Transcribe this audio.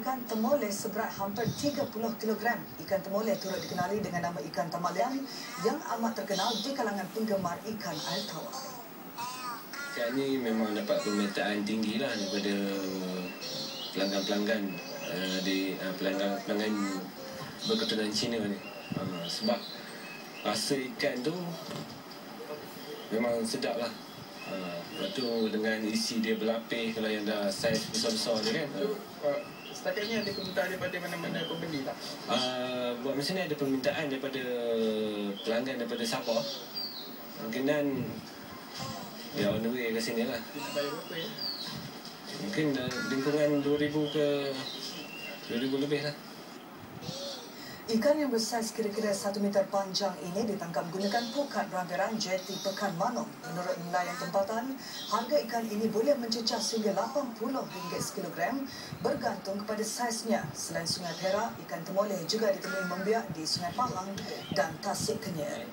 ikan temoleh seberat hampir 30 kg. Ikan temoleh turut dikenali dengan nama ikan tamalian yang amat terkenal di kalangan penggemar ikan air tawar. Ikan ni memang dapat permintaan tinggi lah daripada pelanggan-pelanggan uh, di uh, pelanggan-pelanggan berketurunan Cina ni. Uh, sebab rasa ikan tu memang sedap lah. Uh, tu dengan isi dia berlapis kalau yang dah saiz besar-besar tu kan. Uh, Setakat ni ada permintaan daripada mana-mana pembeli tak? uh, buat macam ni ada permintaan daripada pelanggan daripada Sabah. Kemungkinan ya on the way ke sini lah. Mungkin uh, lingkungan 2000 ke 2000 lebih lah. Ikan yang bersaiz kira-kira 1 meter panjang ini ditangkap gunakan pukat berampiran jeti Pekan Manong. Menurut nelayan tempatan, harga ikan ini boleh mencecah sehingga RM80 sekilogram bergantung kepada saiznya. Selain Sungai Perak, ikan temoleh juga ditemui membiak di Sungai Pahang dan Tasik Kenyir.